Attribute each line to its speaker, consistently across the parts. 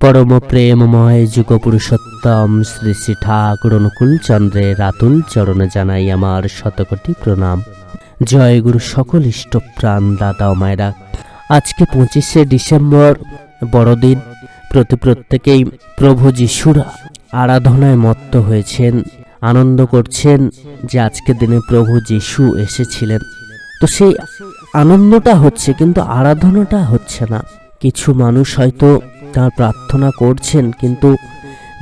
Speaker 1: পরম প্রেমময় যুগ পুরুষোত্তম শ্রী শ্রী ঠাকুর অনুকূল চন্দ্রের রাতুল চরণে জানাই আমার শতকোটি প্রণাম। জয় গুরু সকল ইষ্টপ্রাণ দাদা ও মায়েরা। আজকে পঁচিশে ডিসেম্বর, বড়দিন। প্রতি প্রত্যেকেই প্রভু যিশুর আরাধনায় মত্ত হয়েছেন, আনন্দ করছেন যে আজকের দিনে প্রভু যিশু এসেছিলেন। তো সেই আনন্দটা হচ্ছে কিন্তু আরাধনাটা হচ্ছে না। কিছু মানুষ হয়তো তার প্রার্থনা করছেন, কিন্তু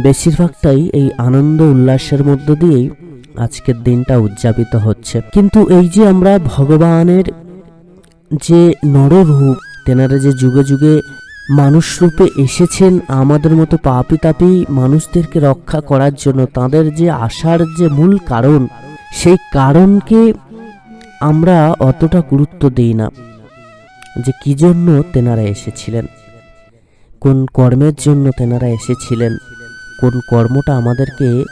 Speaker 1: বেশিরভাগটাই এই আনন্দ উল্লাসের মধ্য দিয়েই আজকের দিনটা উদযাপিত হচ্ছে। কিন্তু এই যে আমরা ভগবানের যে নররূপ, তেনারা যে যুগে যুগে মানুষ রূপে এসেছেন, আমাদের মতো পাপি তাপি মানুষদেরকে রক্ষা করার জন্য, তাদের যে আসার যে মূল কারণ, সেই কারণকে আমরা অতটা গুরুত্ব দিই না যে কি জন্য তেনারা এসেছিলেন। কোন কর্মের জন্য তেনারা এসেছিলেন? কোন কর্মটা আমাদেরকে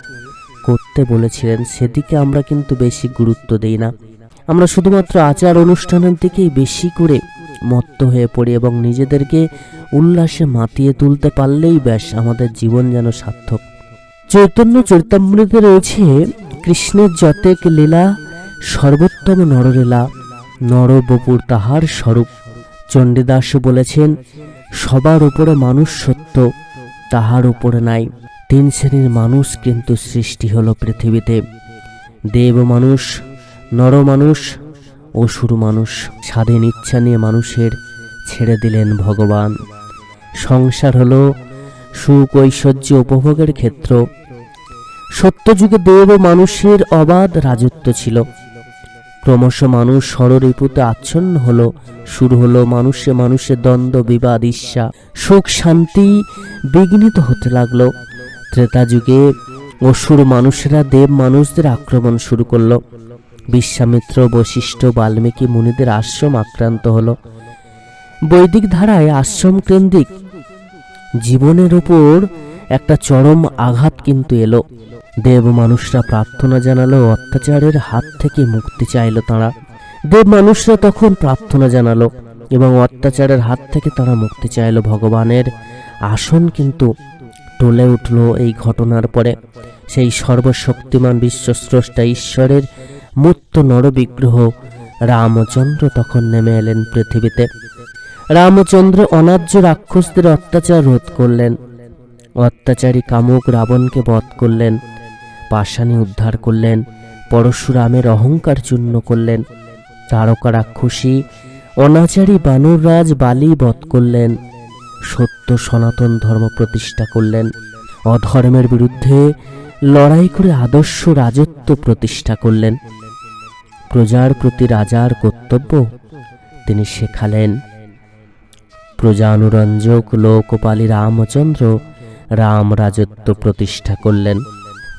Speaker 1: করতে বলেছিলেন? সেদিকে আমরা কিন্তু বেশি গুরুত্ব দিই না। আমরা শুধুমাত্র আচার অনুষ্ঠানের দিকেই বেশি করে মত্ত হয়ে পড়ি এবং নিজেদেরকে উল্লাসে মাতিয়ে তুলতে পারলেই ব্যাস, আমাদের জীবন যেন সার্থক। চৈতন্য চরিতামৃতে রয়েছে কৃষ্ণের যতেক লীলা, সর্বোত্তম নরলীলা, নরবপুর তাহার স্বরূপ। চণ্ডীদাস বলেছেন সবার উপরে মানুষ সত্য, তাহার উপরে নাই। তিন শ্রেণির মানুষ কিন্তু সৃষ্টি হলো পৃথিবীতে। দেব মানুষ, নর মানুষ, অসুর মানুষ, স্বাধীন ইচ্ছা নিয়ে মানুষের ছেড়ে দিলেন ভগবান। সংসার হলো সুখ ঐশ্বর্য উপভোগের ক্ষেত্র। সত্যযুগে দেব মানুষের অবাধ রাজত্ব ছিল। ক্রমশ মানুষ ষড়রিপুতে আচ্ছন্ন হলো, শুরু হলো মানুষে মানুষের দ্বন্দ্ব, বিবাদ, ঈর্ষা। সুখ শান্তি বিঘ্নিত হতে লাগল। ত্রেতা যুগে অসুর মানুষেরা দেব মানুষদের আক্রমণ শুরু করল। বিশ্বামিত্র, বশিষ্ঠ, বাল্মীকি মুনিদের আশ্রম আক্রান্ত হলো। বৈদিক ধারায় আশ্রম কেন্দ্রিক জীবনের উপর একটা চরম আঘাত কিন্তু এলো। দেব মানুষরা প্রার্থনা জানালো, অত্যাচারের হাত থেকে মুক্তি চাইলো তারা। দেব মানুষরা তখন প্রার্থনা জানালো এবং অত্যাচারের হাত থেকে তারা মুক্তি চাইলো ভগবানের। আসন কিন্তু টলে উঠল এই ঘটনার পরে। সেই সর্বশক্তিমান বিশ্বস্রষ্টা ঈশ্বরের মূর্ত নরবিগ্রহ রামচন্দ্র তখন নেমে এলেন পৃথিবীতে। রামচন্দ্র অনার্য রাক্ষসদের অত্যাচার রোধ করলেন। অত্যাচারী কামুক রাবণকে বধ করলেন। পাষাণী উদ্ধার করলেন, পরশুরামের অহংকার চূর্ণ করলেন তারকা রাক্ষসী অনাচারী বানররাজ বালি বধ করলেন, সত্য সনাতন ধর্ম প্রতিষ্ঠা করলেন, অধর্মের বিরুদ্ধে লড়াই করে আদর্শ রাজত্ব প্রতিষ্ঠা করলেন। প্রজার প্রতি রাজার কর্তব্য তিনি শেখালেন। প্রজানুরঞ্জক লোকপালী রামচন্দ্র রাম রাজত্ব প্রতিষ্ঠা করলেন।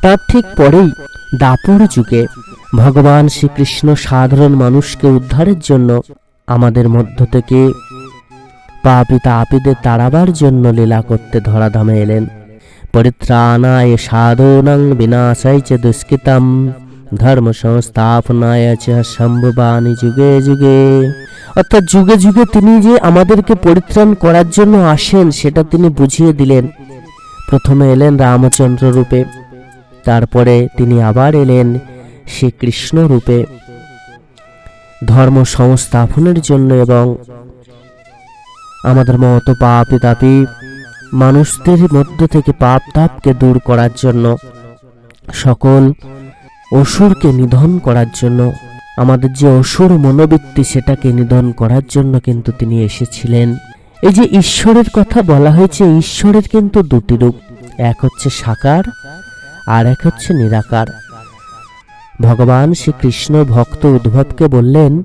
Speaker 1: তার ঠিক পরেই দাপর যুগে ভগবান শ্রীকৃষ্ণ সাধারণ মানুষকে উদ্ধারের জন্য আমাদের মধ্য থেকে পাপিতা আপিদের তাড়াবার জন্য লীলা করতে ধরাধামে এলেন। পরিত্রাণায় সাধনাং বিনাশায় চ দুষ্কৃতম ধর্ম সংস্থাপনায় চ সম্ভবানি যুগে যুগে। অর্থাৎ যুগে যুগে তিনি যে আমাদেরকে পরিত্রাণ করার জন্য আসেন, সেটা তিনি বুঝিয়ে দিলেন। প্রথমে এলেন রামচন্দ্র রূপে। তারপরে তিনি আবার এলেন শ্রীকৃষ্ণ রূপে। ধর্ম সংস্থাপনের জন্য এবং আমাদের মতো পাপি তাপি মানুষদের মধ্য থেকে পাপ তাপকে দূর করার জন্য, সকল অসুরকে নিধন করার জন্য, আমাদের যে অসুর মনোবৃত্তি সেটাকে নিধন করার জন্য কিন্তু তিনি এসেছিলেন। এই যে ঈশ্বরের কথা বলা হয়েছে, ঈশ্বরের কিন্তু দুটি রূপ, এক হচ্ছে সাকার আর এক হচ্ছে নিরাকার। ভগবান শ্রীকৃষ্ণ ভক্ত উদ্ভবকে বললেন,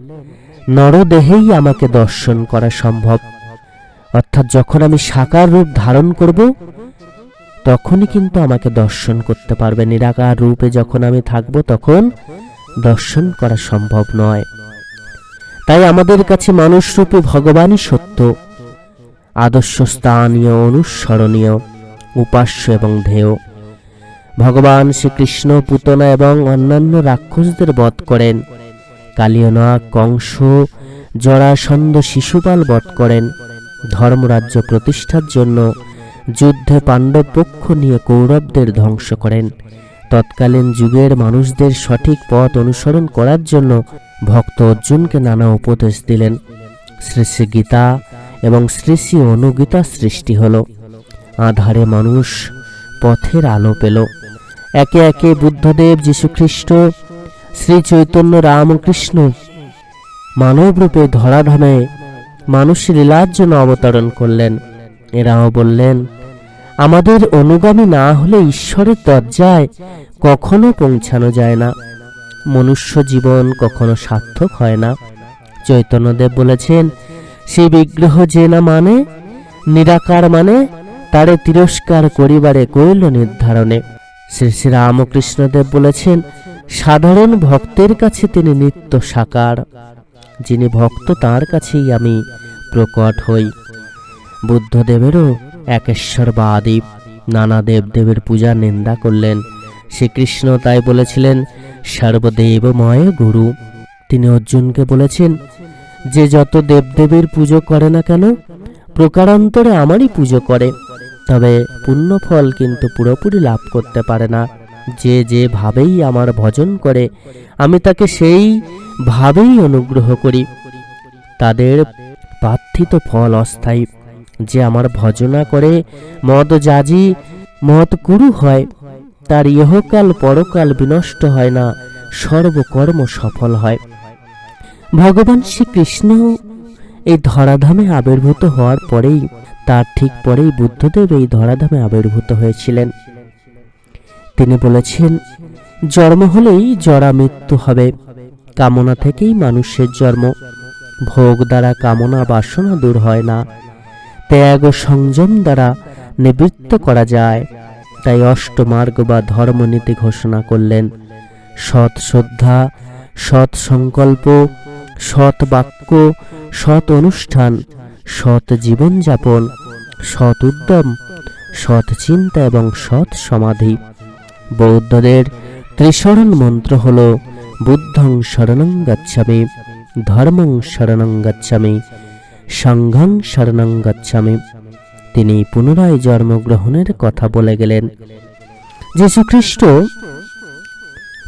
Speaker 1: নরদেহেই আমাকে দর্শন করা সম্ভব। অর্থাৎ যখন আমি সাকার রূপ ধারণ করব, তখনই কিন্তু আমাকে দর্শন করতে পারবে। নিরাকার রূপে যখন আমি থাকব, তখন দর্শন করা সম্ভব নয়। তাই আমাদের কাছে মানুষ রূপে ভগবানই সত্য। আদর্শ স্থানীয়, অনুসরণীয়, উপাস্য এবং ধেয় ভগবান শ্রীকৃষ্ণ, পুতনা এবং অন্যান্য রাক্ষসদের বধ করেন। কালিয়নাগ, কংস, জরাসন্ধ শিশুপাল বধ করেন। ধর্মরাজ্য প্রতিষ্ঠার জন্য যুদ্ধে পাণ্ডব পক্ষ নিয়ে কৌরবদের ধ্বংস করেন। তৎকালীন যুগের মানুষদের সঠিক পথ অনুসরণ করার জন্য ভক্ত অর্জুনকে নানা উপদেশ দিলেন। শ্রী শ্রী গীতা এবং শ্রী শ্রী অনুগীতা সৃষ্টি হলো। আধারে মানুষ পথের আলো পেল। একে একে বুদ্ধদেব যীশুখ্রিস্ট শ্রী চৈতন্য রামকৃষ্ণ। মানবরূপে ধরাধামে মানুষ লীলার জন্য অবতরণ করলেন। এরাও বললেন, আমাদের অনুগামী না হলে ঈশ্বরের দরজায় কখনো পৌঁছানো যায় না। মনুষ্য জীবন কখনো সার্থক হয় না। চৈতন্যদেব বলেছেন সেই বিগ্রহ যে না মানে নিরাকার মানে তারে তিরস্কার করিবারে কইল নির্ধারণে। শ্রী শ্রী রামকৃষ্ণদেব বলেছেন, সাধারণ ভক্তের কাছে তিনি নিত্য সাকার। যিনি ভক্ত, তার কাছেই আমি প্রকট হই। বুদ্ধদেবেরও একেশ্বরবাদী। নানা দেবদেবের পূজা নিন্দা করলেন। শ্রীকৃষ্ণ তাই বলেছিলেন, সর্বদেবময় গুরু। তিনি অর্জুনকে বলেছেন, যে যত দেবদেবীর পুজো করে না কেন, প্রকারান্তরে আমারই পুজো করে। তবে পুণ্যফল কিন্তু পুরোপুরি লাভ করতে পারে না। যে যে ভাবেই আমার ভজন করে, আমি তাকে সেই ভাবেই অনুগ্রহ করি। তাদের প্রার্থিত ফল অস্থায়ী। যে আমার ভজনা করে, মদ জাজি মত কুরু হয়, তার ইহকাল পরকাল বিনষ্ট হয় না, সর্বকর্ম সফল হয়। ভগবান শ্রীকৃষ্ণ এই ধরাধামে আবির্ভূত হওয়ার পরেই তার ঠিক পরেই বুদ্ধদেব এই ধরাধামে আবির্ভূত হয়েছিলেন। তিনি বলেছেন, জন্ম হলেই জরা মৃত্যু হবে। কামনা থেকেই মানুষের জন্ম। ভোগ দ্বারা কামনা বাসনা দূর হয় না। ত্যাগ ও সংযম দ্বারা নিবৃত্ত করা যায়। তাই অষ্টমার্গ বা ধর্মনীতি ঘোষণা করলেন। সৎ শ্রদ্ধা, সৎ সংকল্প, সৎ বাক্য, সৎ অনুষ্ঠান, সৎ জীবনযাপন সৎ উদ্যম, সৎ চিন্তা এবং সৎ সমাধি। বৌদ্ধদের ত্রিশরণ মন্ত্র হল, বুদ্ধং শরণং গচ্ছামি, ধর্মং শরণং গচ্ছামি, সংঘং শরণং গচ্ছামি। তিনি পুনরায় জন্মগ্রহণের কথা বলে গেলেন। যীশুখ্রিস্ট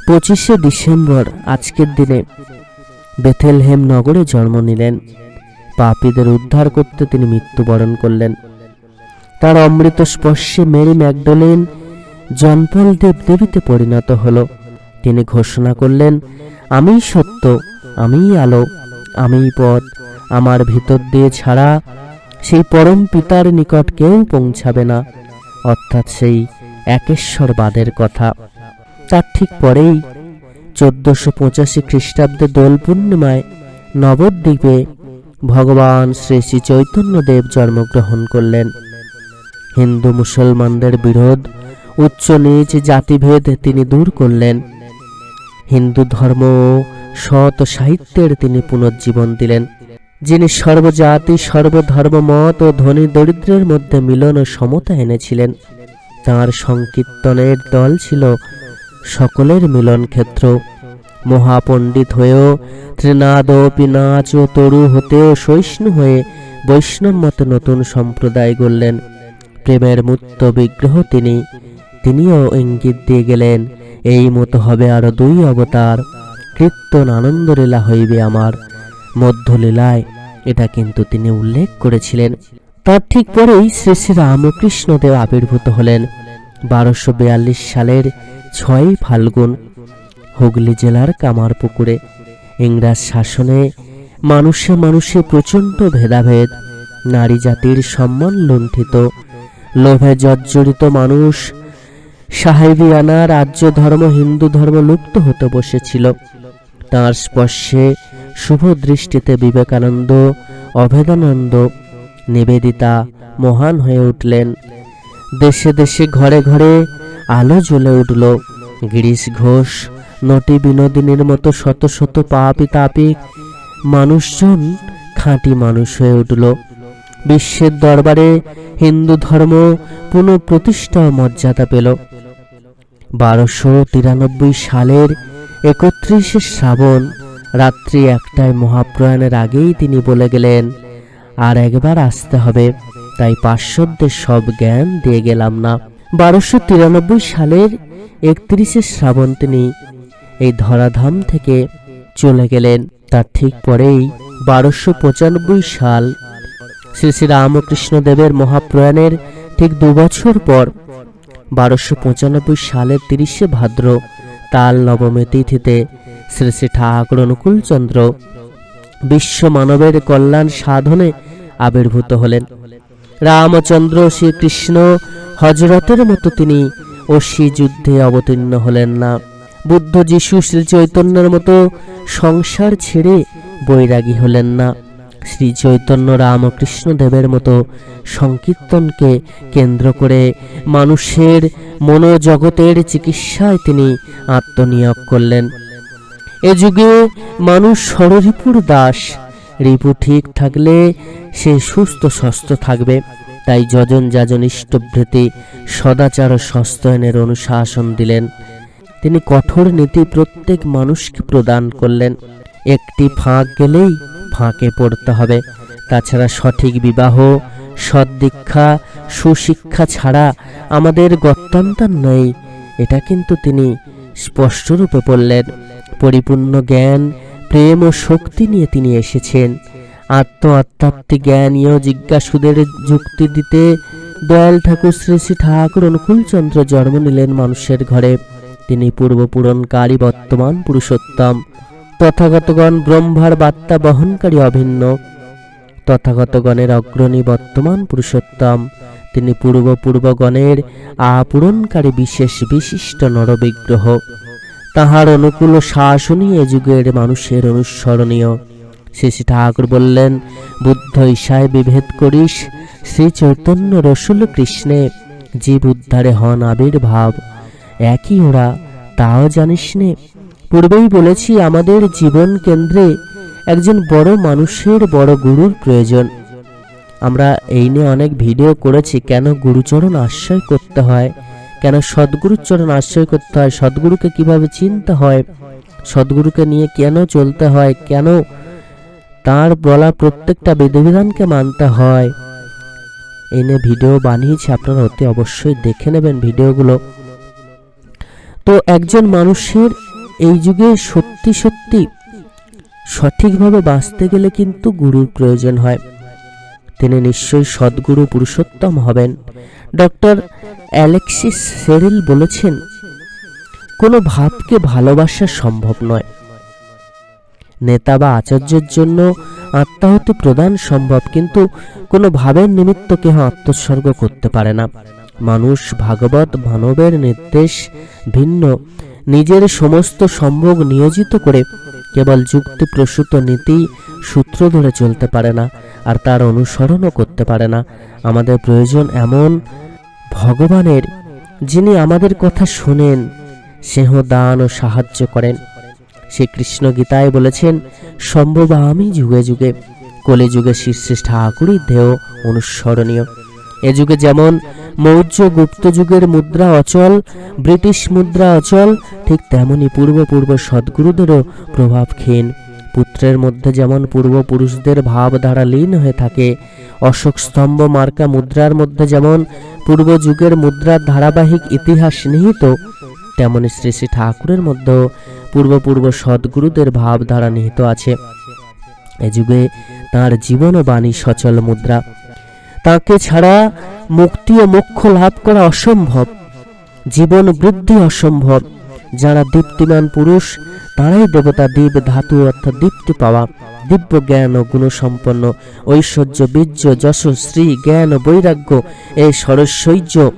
Speaker 1: পঁচিশে ডিসেম্বর আজকের দিনে বেথেলহেম নগরে জন্ম নিলেন। পাপীদের উদ্ধার করতে তিনি মৃত্যুবরণ করলেন। তার অমৃত স্পর্শে মেরি ম্যাকডোলেন জনপল দেব দেবীতে পরিণত হল। তিনি ঘোষণা করলেন, আমিই সত্য, আমিই আলো, আমিই পথ। আমার ভিতর দিয়ে ছাড়া সেই পরম পিতার নিকট কেউ পৌঁছাবে না। অর্থাৎ সেই একেশ্বরবাদের কথা। তার ঠিক পরেই চোদ্দশো পঁচাশি খ্রিস্টাব্দে দোল পূর্ণিমায় নবদ্বীপে ভগবান শ্রী শ্রী চৈতন্যদেব জন্মগ্রহণ করলেন। হিন্দু মুসলমানদের বিরোধ, উচ্চ নিচ জাতিভেদ তিনি দূর করলেন। হিন্দু ধর্ম সৎ সাহিত্যের তিনি পুনর্জীবন দিলেন। যিনি সর্বজাতি, সর্বধর্ম, মত ও ধনী দরিদ্রের মধ্যে মিলন ও সমতা এনেছিলেন, তাঁর সংকীর্তনের দল ছিল সকলের মিলন ক্ষেত্র মহাপণ্ডিত হয়েও ত্রিনাদ ও পিনাচ ও তরু হতেও সহিষ্ণু হয়ে বৈষ্ণব মতে নতুন সম্প্রদায় গড়লেন। প্রেমের মূর্ত বিগ্রহ তিনি, তিনিও ইঙ্গিত দিয়ে গেলেন, এই মতো হবে আরও দুই অবতার কীর্তন আনন্দলীলা হইবে আমার। মধ্যলীলায় এটা কিন্তু তিনি উল্লেখ করেছিলেন। তার ঠিক পরেই শ্রী শ্রী রামকৃষ্ণদেব আবির্ভূত হলেন। বারোশো বিয়াল্লিশ সালের ছয়ই ফাল্গুন, হুগলি জেলার কামারপুকুরে। ইংরাজ শাসনে মানুষে মানুষে প্রচণ্ড ভেদাভেদ, নারী জাতির সম্মান লুণ্ঠিত লোভে জর্জরিত মানুষ সাহেবিয়ানা রাজ্য ধর্ম, হিন্দু ধর্ম লুপ্ত হতে বসেছিল। তাঁর স্পর্শে শুভ দৃষ্টিতে বিবেকানন্দ, অভেদানন্দ নিবেদিতা মহান হয়ে উঠলেন। দেশে দেশে, ঘরে ঘরে আলো জ্বলে উঠল। গিরিশ ঘোষ, নটি বিনোদিনীর মতো শত শত পাপি তাপিক মানুষজন খাঁটি মানুষ হয়ে উঠল। বিশ্বের দরবারে হিন্দু ধর্ম পুনঃপ্রতিষ্ঠা মর্যাদা পেল। বারোশো তিরানব্বই সালের একত্রিশে শ্রাবণ রাত্রি একটায় মহাপ্রয়াণের আগেই তিনি বলে গেলেন, আর একবার আসতে হবে, তাই পার্শ্বদের সব জ্ঞান দিয়ে গেলাম না। বারোশো তিরানব্বই সালের একত্রিশে শ্রাবণ তিনি এই ধরাধাম থেকে চলে গেলেন। তার ঠিক পরেই বারোশো পঁচানব্বই সাল শ্রী শ্রী রামকৃষ্ণ দেবের মহাপ্রয়াণের ঠিক দু বছর পর বারোশো পঁচানব্বই সালের তিরিশে ভাদ্র, তাল নবমী তিথিতে শ্রী শ্রী ঠাকুর অনুকূলচন্দ্র বিশ্ব মানবের কল্যাণ সাধনে আবির্ভূত হলেন। রামচন্দ্র শ্রীকৃষ্ণ হজরতের মতো তিনি অশ্বী যুদ্ধে অবতীর্ণ হলেন না। বুদ্ধ যিশু শ্রী চৈতন্যের মতো সংসার ছেড়ে বৈরাগী হলেন না। শ্রী চৈতন্য রামকৃষ্ণ দেবের মতো সংকীর্তনকে কেন্দ্র করে মানুষের মনোজগতের চিকিৎসায় তিনি আত্মনিয়োগ করলেন। এ যুগে মানুষ ষড়রিপুর দাস, রিপু ঠিক থাকলে সে সুস্থ স্বস্থ থাকবে। তাই যজন যাজন ইষ্টভৃতি সদাচার ও সস্তায়নের অনুশাসন দিলেন। তিনি কঠোর নীতি প্রত্যেক মানুষকে প্রদান করলেন। একটি ফাঁক গেলেই ফাঁকে পড়তে হবে। তাছাড়া সঠিক বিবাহ সদ্দীক্ষা সুশিক্ষা ছাড়া আমাদের গত্যান্তর নেই। এটা কিন্তু তিনি স্পষ্টরূপে বললেন। পরিপূর্ণ জ্ঞান, প্রেম ও শক্তি নিয়ে তিনি এসেছেন। আত্ম আত্মাত্মিক জ্ঞানীয় জিজ্ঞাসুদের যুক্তি দিতে দয়াল ঠাকুর শ্রী শ্রী ঠাকুর অনুকূলচন্দ্র জন্ম নিলেন মানুষের ঘরে। তিনি পূর্বপূরণকারী বর্তমান পুরুষোত্তম। তথাগতগণ ব্রহ্মার বার্তা বহনকারী অভিন্ন। তথাগতগণের অগ্রণী বর্তমান পুরুষোত্তম। তিনি পূর্ব পূর্বগণের আপূরণকারী বিশেষ বিশিষ্ট নরবিগ্রহ। তাহার অনুকূল শাসনই এ যুগের মানুষের অনুসরণীয়। শ্রী ঠাকুর বললেন, বুদ্ধ ঈশায় বিভেদ করিস শ্রী চৈতন্য রসুল কৃষ্ণে। জীব উদ্ধারে হন আবির্ভাব। একই ওরা, তাও জানিস নে। পূর্বেই বলেছি, আমাদের জীবন কেন্দ্রে একজন বড় মানুষের বড় গুরুর প্রয়োজন। আমরা এই নিয়ে অনেক ভিডিও করেছি, কেন গুরুচরণ আশ্রয় করতে হয়, কেন সদ্গুরুর চরণ আশ্রয় করতে হয়, সদ্গুরুকে কীভাবে চিনতে হয়, সদ্গুরুকে নিয়ে কেন চলতে হয়, কেন তার বলা প্রত্যেকটা বিধিবিধানকে মানতে হয় এই নিয়ে ভিডিও বানিয়েছি, আপনারা অতি অবশ্যই দেখে নেবেন ভিডিওগুলো। তো একজন মানুষের এই যুগে সত্যি সত্যি সঠিকভাবে বাঁচতে গেলে কিন্তু গুরুর প্রয়োজন হয়। তিনি নিশ্চয়ই সদ্গুরু পুরুষোত্তম হবেন। ডক্টর অ্যালেক্সিস সেরিল বলেছেন, কোনো ভাবকে ভালোবাসা সম্ভব নয়। নেতা বা আচার্যের জন্য আত্মাহুতি প্রদান সম্ভব, কিন্তু কোনো ভাবের নিমিত্ত কেহ আত্মোৎসর্গ করতে পারে না। মানুষ ভাগবত মানবের নির্দেশ ভিন্ন। নিজের সমস্ত সম্ভোগ নিয়োজিত করে কেবল যুক্তিপ্রসূত নীতি সূত্র ধরে চলতে পারে না, আর তার অনুসরণও করতে পারে না। আমাদের প্রয়োজন এমন ভগবানের যিনি আমাদের কথা শোনেন সেহ দান ও সাহায্য করেন। শ্রী কৃষ্ণ গীতায় বলেছেন, সম্ভব আমি যুগে যুগে কলে যুগে শীর্ষে ঠাকুরই দেহ অনুসরণীয়। এ যুগে যেমন মৌর্য গুপ্ত যুগের মুদ্রা অচল, ব্রিটিশ মুদ্রা অচল, ঠিক তেমনি পূর্বপূর্ব সদ্গুরুদেরও প্রভাব ক্ষীণ পুত্রের মধ্যে যেমন পূর্বপুরুষদের ভাবধারা লীন হয়ে থাকে, অশোক স্তম্ভ মার্কা মুদ্রার মধ্যে যেমন পূর্ব যুগের মুদ্রার ধারাবাহিক ইতিহাস নিহিত তেমনি শ্রী শ্রী ঠাকুরের মধ্যেও পূর্বপূর্ব সদ্গুরুদের ভাবধারা নিহিত আছে। এ যুগে তাঁর জীবন ও বাণী সচল মুদ্রা। তাকে ছাড়া মুক্তি ও মোক্ষ লাভ করা অসম্ভব। জীবন বৃদ্ধি অসম্ভব। যারা দীপ্তিমান পুরুষ, তারাই দেবতা দীপ ধাতু অর্থাৎ দীপ্তি পাওয়া। দিব্য জ্ঞান ও গুণসম্পন্ন, ঐশ্বর্য, বীর্য যশ শ্রী জ্ঞান ও বৈরাগ্য, এই সরস্বৈর্য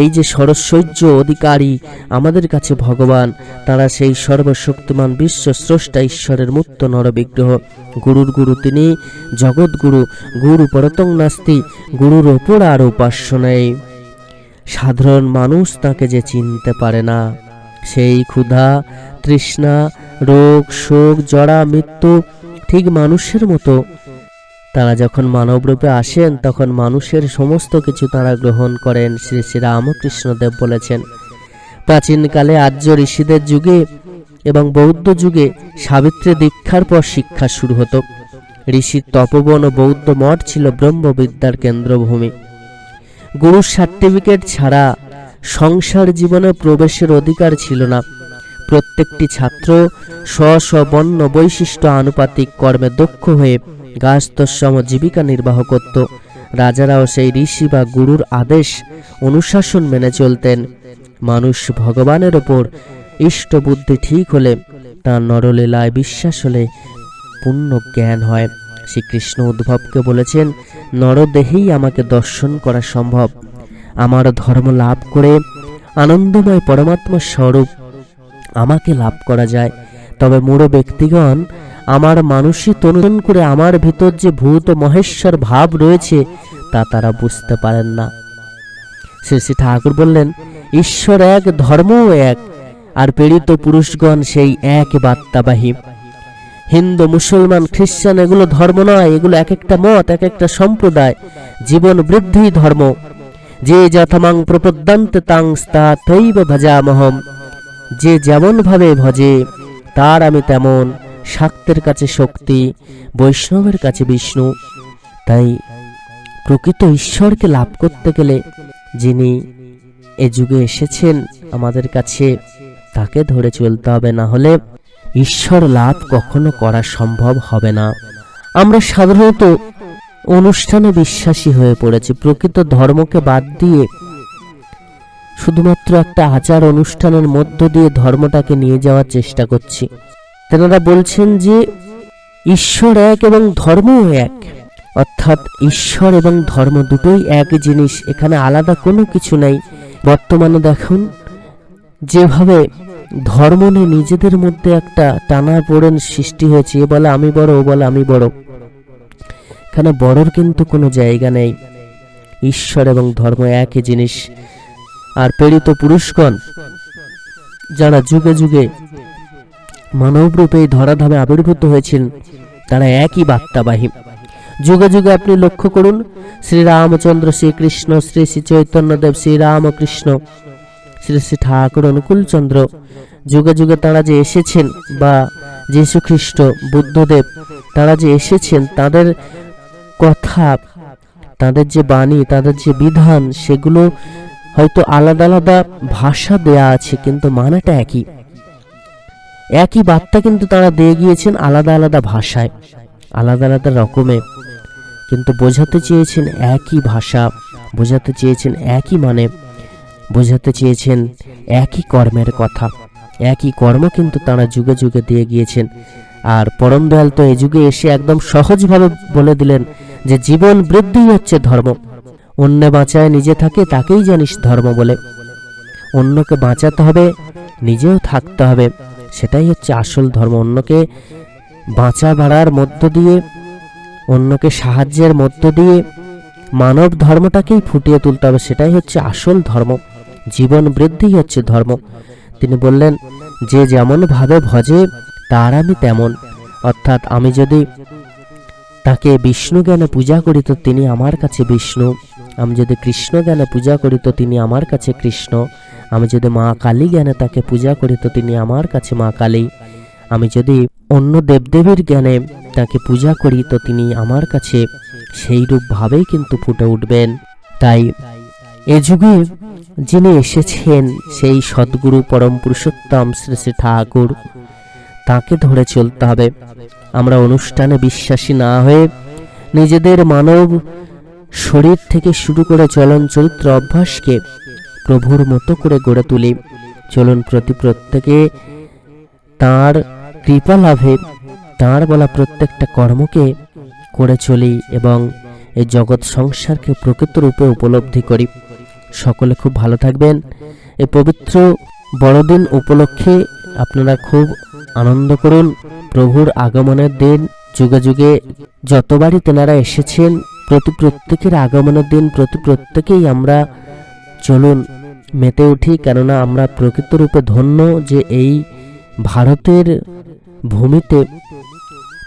Speaker 1: এই যে সরস্বৈর্য অধিকারী আমাদের কাছে ভগবান, তারা সেই সর্বশক্তিমান বিশ্ব স্রষ্টা ঈশ্বরের মুক্ত নরবিগ্রহ। গুরুর গুরু তিনি জগৎগুরু গুরু পরতং নাস্তি, গুরুর ওপর আর উপাস্য নেই। সাধারণ মানুষ তাকে যে চিনতে পারে না। সেই ক্ষুধা, তৃষ্ণা, রোগ, শোক জড়া মৃত্যু ঠিক মানুষের মতো তারা যখন মানবরূপে আসেন, তখন মানুষের সমস্ত কিছু তারা গ্রহণ করেন, শ্রী শ্রী রামকৃষ্ণদেব বলেছেন। প্রাচীনকালে আর্য ঋষিদের যুগে এবং বৌদ্ধ যুগে সাবিত্রী দীক্ষার পর শিক্ষা শুরু হতো। ঋষির তপবন ও বৌদ্ধ মঠ ছিল ব্রহ্মবিদ্যার কেন্দ্রভূমি। গুরুর সার্টিফিকেট ছাড়া সংসার জীবনে প্রবেশের অধিকার ছিল না। প্রত্যেকটি ছাত্র স্ব স্ব বর্ণ বৈশিষ্ট্য আনুপাতিক কর্মে দক্ষ হয়ে গাছতসম জীবিকা নির্বাহ করত। রাজারাও সেই ঋষি বা গুরুর আদেশ অনুশাসন মেনে চলতেন। মানুষ ভগবানের ওপর ইষ্ট বুদ্ধি ঠিক হলে তার নরলীলায় বিশ্বাস হলে পূর্ণ জ্ঞান হয়। শ্রীকৃষ্ণ উদ্ভবকে বলেছেন, নরদেহেই আমাকে দর্শন করা সম্ভব। আমার ধর্ম লাভ করে আনন্দময় পরমাত্মা স্বরূপ আমাকে লাভ করা যায়। তবে মূঢ় ব্যক্তিগণ আমার মানুষই তনুন করে আমার ভিতর যে ভূত মহেশ্বর ভাব রয়েছে, তা তারা বুঝতে পারেন না। শ্রী শ্রী ঠাকুর বললেন, ঈশ্বর এক, ধর্মও এক, আর প্রেরিত পুরুষগণ সেই এক বার্তাবাহী। হিন্দু, মুসলমান খ্রিস্টান এগুলো ধর্ম নয়, এগুলো এক একটা মত এক একটা সম্প্রদায়, জীবন বৃদ্ধি ধর্ম। যে যথামাং প্রপদ্যান্তে তাং তৈব ভজামহম, যে যেমন ভাবে ভজে, তার আমি তেমন শাক্তের কাছে শক্তি, বৈষ্ণবের কাছে বিষ্ণু। তাই প্রকৃত ঈশ্বরকে লাভ করতে গেলে যিনি এ যুগে এসেছেন আমাদের কাছে, তাকে ধরে চলতে হবে। না হলে ঈশ্বর লাভ কখনো করা সম্ভব হবে না। আমরা সাধারণত অনুষ্ঠানে বিশ্বাসী হয়ে পড়েছি। প্রকৃত ধর্মকে বাদ দিয়ে শুধুমাত্র একটা আচার অনুষ্ঠানের মধ্য দিয়ে ধর্মটাকে নিয়ে যাওয়ার চেষ্টা করছি। তেনারা বলছেন যে ঈশ্বর এক এবং ধর্মও এক? অর্থাৎ ঈশ্বর এবং ধর্ম দুটোই এক জিনিস, এখানে আলাদা কোনো কিছু নেই। বর্তমানে দেখুন, যেভাবে ধর্ম নিয়ে নিজেদের মধ্যে একটা টানা পোড়েন সৃষ্টি হয়েছে, এ বলে আমি বড়, ও বলে আমি বড়। এখানে বড়র কিন্তু কোনো জায়গা নেই। ঈশ্বর এবং ধর্ম একই জিনিস। আর প্রেরিত পুরুষগণ, যারা যুগে যুগে মানবরূপে ধরাধামে আবির্ভূত হয়েছেন তারা একই বার্তাবাহী। যুগে যুগে আপনি লক্ষ্য করুন, শ্রীরামচন্দ্র শ্রীকৃষ্ণ, শ্রী শ্রী চৈতন্যদেব, শ্রীরামকৃষ্ণ, শ্রী শ্রী ঠাকুর অনুকূলচন্দ্র। যুগে যুগে তারা যে এসেছেন বা যীশু খ্রিস্ট বুদ্ধদেব, তারা যে এসেছেন, তাদের কথা, তাদের যে বাণী, তাদের যে বিধান, সেগুলো হয়তো আলাদা আলাদা ভাষা দেয়া আছে, কিন্তু মানাটা একই। একই বার্তা কিন্তু তারা দিয়ে গিয়েছেন আলাদা আলাদা ভাষায়, আলাদা আলাদা রকমে। কিন্তু বোঝাতে চেয়েছেন একই ভাষা, বোঝাতে চেয়েছেন একই মানে বোঝাতে চেয়েছেন একই কর্মের কথা। একই কর্ম কিন্তু তারা যুগে যুগে দিয়ে গিয়েছেন। আর পরম দয়াল তো এই যুগে এসে একদম সহজভাবে বলে দিলেন যে জীবন বৃদ্ধি হচ্ছে ধর্ম। অন্য বাঁচায় নিজে থাকে তাকেই জানিস ধর্ম বলে। অন্যকে বাঁচাতে হবে, নিজেও থাকতে হবে। সেটাই হচ্ছে আসল ধর্ম। অন্যকে বাঁচা বাড়ার মধ্য দিয়ে, অন্যকে সাহায্যের মধ্য দিয়ে মানব ধর্মটাকেই ফুটিয়ে তুলতে হবে, সেটাই হচ্ছে আসল ধর্ম। জীবন বৃদ্ধি হচ্ছে ধর্ম। তিনি বললেন, যে যেমন ভাবে ভজে, তার আমি তেমন। অর্থাৎ আমি যদি তাকে বিষ্ণু জ্ঞানে পূজা করি, তো তিনি আমার কাছে বিষ্ণু। আমি যদি কৃষ্ণ জ্ঞানে পূজা করি, তো তিনি আমার কাছে কৃষ্ণ। আমি যদি মা কালী জ্ঞানে তাকে পূজা করি, তো তিনি আমার কাছে মা কালী। আমি যদি অন্য দেবদেবীর জ্ঞানে তাকে পূজা করি, তো তিনি আমার কাছে সেই রূপভাবেই কিন্তু ফুটে উঠবেন। তাই এ যুগে যিনি এসেছেন, সেই সদ্গুরু পরম পুরুষোত্তম শ্রী শ্রী ঠাকুর, তাকে ধরে চলতে হবে। আমরা অনুষ্ঠানে বিশ্বাসী না হয়ে নিজেদের মানব শরীর থেকে শুরু করে চলন চরিত্র অভ্যাসকে প্রভুর মতো করে গড়ে তুলি। চলুন প্রতি প্রত্যেকে তার কৃপা লাভে তাঁর বলা প্রত্যেকটা কর্মকে করে চলি এবং এই জগৎ সংসারকে প্রকৃত রূপে উপলব্ধি করি। সকলে খুব ভালো থাকবেন। এই পবিত্র বড়দিন উপলক্ষে আপনারা খুব আনন্দ করুন। প্রভুর আগমনের দিন যুগে যুগে যতবারই তেনারা এসেছেন, প্রতি প্রত্যেকের আগমনের দিন প্রতি প্রত্যেকেই আমরা চলুন মেতে উঠি, কেননা আমরা প্রকৃত রূপে ধন্য যে এই ভারতের ভূমিতে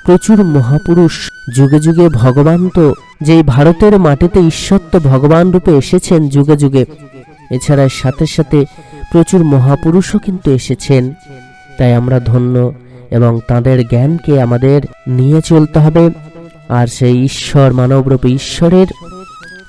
Speaker 1: প্রচুর মহাপুরুষ যুগে যুগে ভগবান তো যেই ভারতের মাটিতে ঈশ্বর তো ভগবান রূপে এসেছেন যুগে যুগে। এছাড়া সাথে সাথে প্রচুর মহাপুরুষও কিন্তু এসেছেন। তাই আমরা ধন্য এবং তাদের জ্ঞানকে আমাদের নিয়ে চলতে হবে। আর সেই ঈশ্বর, মানবরূপী ঈশ্বরের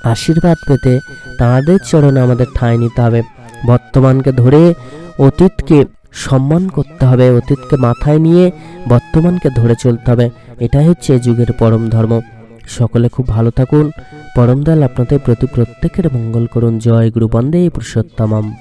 Speaker 1: আশীর্বাদ পেতে তাঁদের চরণে আমাদের ঠাঁই নিতে হবে। বর্তমানকে ধরে অতীতকে সম্মান করতে হবে, অতীতকে মাথায় নিয়ে বর্তমানকে ধরে চলতে হবে। এটাই হচ্ছে যুগের পরম ধর্ম। সকলে খুব ভালো থাকুন। পরম দয়াল আপনাদের প্রতি প্রত্যেকের মঙ্গল করুন। জয় গুরু বন্দে পুরুষোত্তমম।